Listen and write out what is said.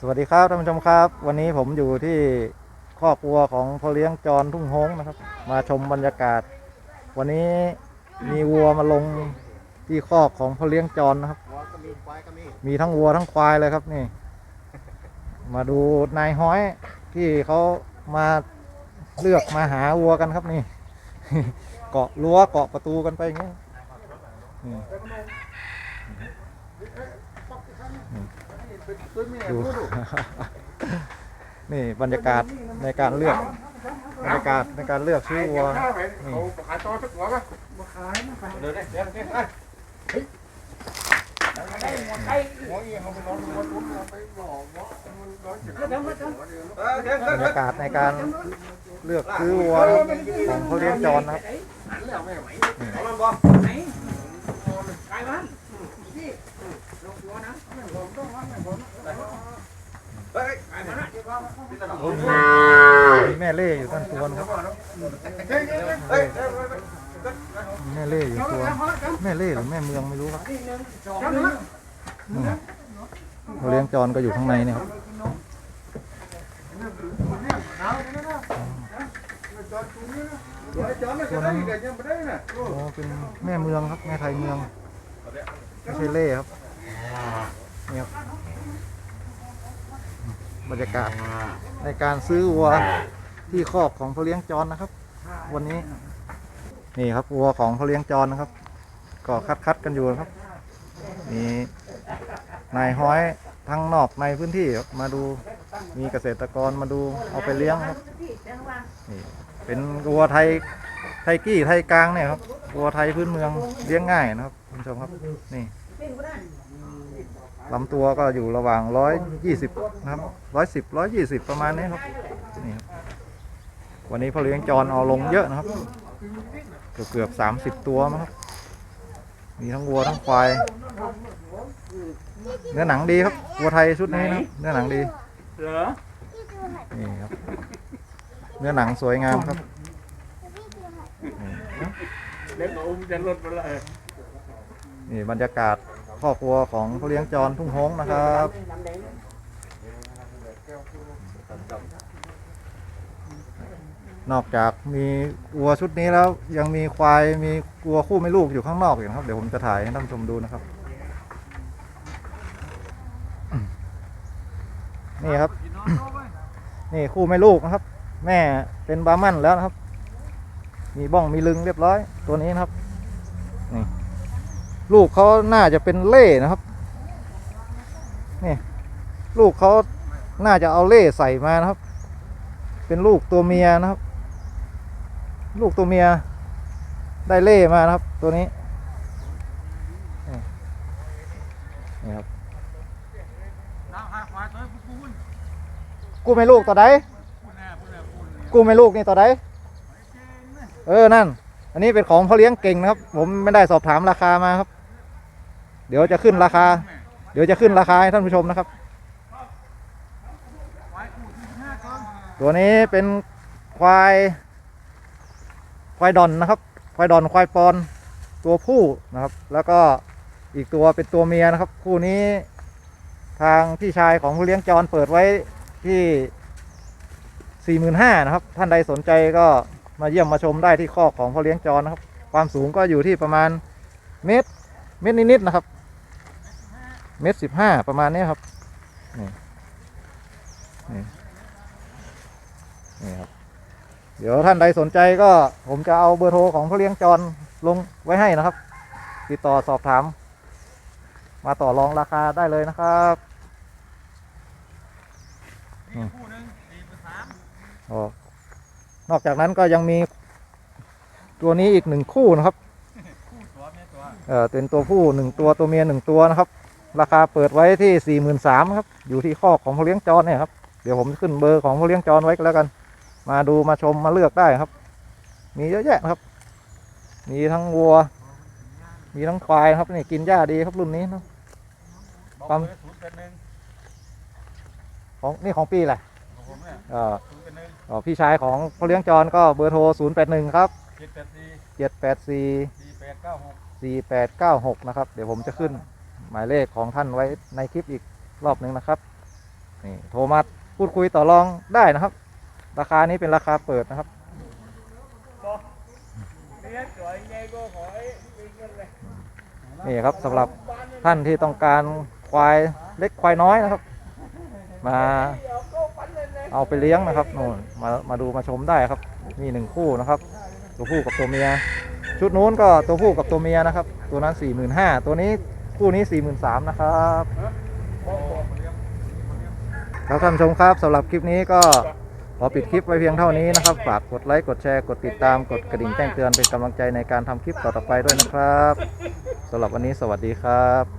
สวัสดีครับท่านผู้ชมครับ วันนี้ผมอยู่ที่ครอบครัวของพ่อเลี้ยงจรทุ่งโฮงนะครับ มาชมบรรยากาศ วันนี้มีวัวมาลงที่คอกของพ่อเลี้ยงจรนะครับ วัวก็มีควายก็มีมีทั้งวัวทั้งควายเลยครับนี่ มาดูนายห้อยที่เขามาเลือกมาหาวัวกันครับนี่ เกาะรั้วเกาะประตูกันไปอย่างเงี้นี่ ดู นี่บรรยากาศในการเลือกบรรยากาศในการเลือกซื้อวัวนี่ขายต่อสักหัวปะมาขายมาเดี๋ยเดี๋ยวเดี๋ยวเดี๋ยวบรรยากาศในการเลือกซื้อวัวของเขาเลี้ยงจรนะครับ ม่ไหวนี่เฮ้ยมีแม่เล่อยู่ต้นตัวนะครับมีแม่เล่อยู่ตัว แม่เล่หรือแม่เมืองไม่รู้ครับเขาเลี้ยงจรก็อยู่ข้างในเนี่ยครับตัวนั้นโอ้เป็นแม่เมืองครับ แม่ไทยเมือง ไม่ใช่เล่ครับ นี่ครับบรรยากาศในการซื้อวัวที่คอกของเขาเลี้ยงจรนะครับ วันนี้ นี่ครับวัวของเขาเลี้ยงจรนะครับ ก็คัดคัดๆกันอยู่นะครับมีนายห้อยทั้งนอกในพื้นที่ครับมาดูมีเกษตรกรมาดูเอาไปเลี้ยงครับนี่เป็นวัวไทยไทยกี้ไทยกลางเนี่ยครับวัวไทยพื้นเมืองเลี้ยงง่ายนะครับคุณผู้ชมครับนี่ ลำตัวก็อยู่ระหว่างร้อยยี่สิบนะครับร้อยสิบร้อยยี่สิบประมาณนี้ครับนี่ครับวันนี้พ่อเลี้ยงจรเอาลงเยอะนะครับ เกือบเกือบสามสิบตัวมั้งครับมีทั้งวัวทั้งควายเนื้อหนังดีครับวัวไทยชุดนี้นะเนื้อหนังดีเหรอนี่ครับ เนื้อหนังสวยงามครับนี่เล็กอุ้มจะลดไปเลยนี่บรรยากาศ ครอบครัวของเขาเลี้ยงจรทุ่งฮงนะครับนอกจากมีวัวชุดนี้แล้วยังมีควายมีวัวคู่ไม่ลูกอยู่ข้างนอกอยู่นะครับ เดี๋ยวผมจะถ่ายให้ท่านชมดูนะครับ นี่ครับ นี่คู่แม่ลูกนะครับ แม่เป็นบาร์มันแล้วนะครับ มีบ้องมีลึงเรียบร้อยตัวนี้นะครับนี่ ลูกเขาน่าจะเป็นเล่นะครับนี่ลูกเขาน่าจะเอาเล่ใส่มานะครับ เป็นลูกตัวเมียนะครับ ลูกตัวเมีย ได้เล่มานะครับ ตัวนี้นี่ครับกูไม่ลูกตัวใดพูนแน่พูนแน่พูนกูไม่ลูกนี่ตัวใดเออนั่น อันนี้เป็นของพ่อเลี้ยงเก่งนะครับ ผมไม่ได้สอบถามราคามาครับ เดี๋ยวจะขึ้นราคา เดี๋ยวจะขึ้นราคาให้ท่านผู้ชมนะครับ ตัวนี้เป็นควาย ควายดอนนะครับ ควายดอนควายปอนตัวผู้นะครับ แล้วก็อีกตัวเป็นตัวเมียนะครับ คู่นี้ทางพี่ชายของผู้เลี้ยงจรเปิดไว้ที่สี่หมื่นห้านะครับ ท่านใดสนใจก็มาเยี่ยมมาชมได้ที่คอกของพ่อเลี้ยงจรนะครับ ความสูงก็อยู่ที่ประมาณเมตรเมตรนิดๆนะครับ เมตรสิบห้าประมาณนี้ครับ นี่นี่นี่ครับ เดี๋ยวท่านใดสนใจก็ผมจะเอาเบอร์โทรของพ่อเลี้ยงจรลงไว้ให้นะครับ ติดต่อสอบถาม มาต่อรองราคาได้เลยนะครับนี่คู่หนึงสี่เป็นสามออนอกจากนั้นก็ยังมี ตัวนี้อีกหนึ่งคู่นะครับเออเป็นตัวผู้หนึ่งตัวตัวเมียหนึ่งตัวนะครับ ราคาเปิดไว้ที่สี่หมื่นสามครับ อยู่ที่คอกของพ่อเลี้ยงจรเนี่ยครับ เดี๋ยวผมขึ้นเบอร์ของพ่อเลี้ยงจรไว้ก็แล้วกัน มาดูมาชมมาเลือกได้ครับ มีเยอะแยะนะครับ มีทั้งวัว มีทั้งควายนะครับนี่กินหญ้าดีครับรุ่นนี้นะบอกปั๊มเลยศูนย์เป็นหนึ่งของนี่ของปีแหละของผมเนี่ยเออศูนย์เป็นหนึ่งอ๋อพี่ชายของพ่อเลี้ยงจรก็เบอร์โทร 0 8 1 ครับเจ็ดแปดสี่7 8 4สี่แปดเก้าหก4 8 9 6 นะครับ เดี๋ยวผมจะขึ้น หมายเลขของท่านไว้ในคลิปอีกรอบหนึ่งนะครับนี่โทรมาพูดคุยต่อรองได้นะครับ ราคานี้เป็นราคาเปิดนะครับนี่ครับสำหรับท่านที่ต้องการควายเล็กควายน้อยนะครับ มาเอาไปเลี้ยงนะครับนู่นมามาดูมาชมได้ครับนี่หนึ่งคู่นะครับ ตัวผู้กับตัวเมีย ชุดนู้นก็ตัวผู้กับตัวเมียนะครับ ตัวนั้น4 5 0 0 0ตัวนี้ คู่นี้ 4 3 0 0 0นะครับครับท่านผู้ชมครับสำหรับคลิปนี้ก็ขอปิดคลิปไว้เพียงเท่านี้นะครับ ฝากกดไลค์ กดแชร์ กดติดตาม กดกระดิ่งแจ้งเตือนเป็นกำลังใจในการทำคลิปต่อๆไปด้วยนะครับสำหรับวันนี้สวัสดีครับ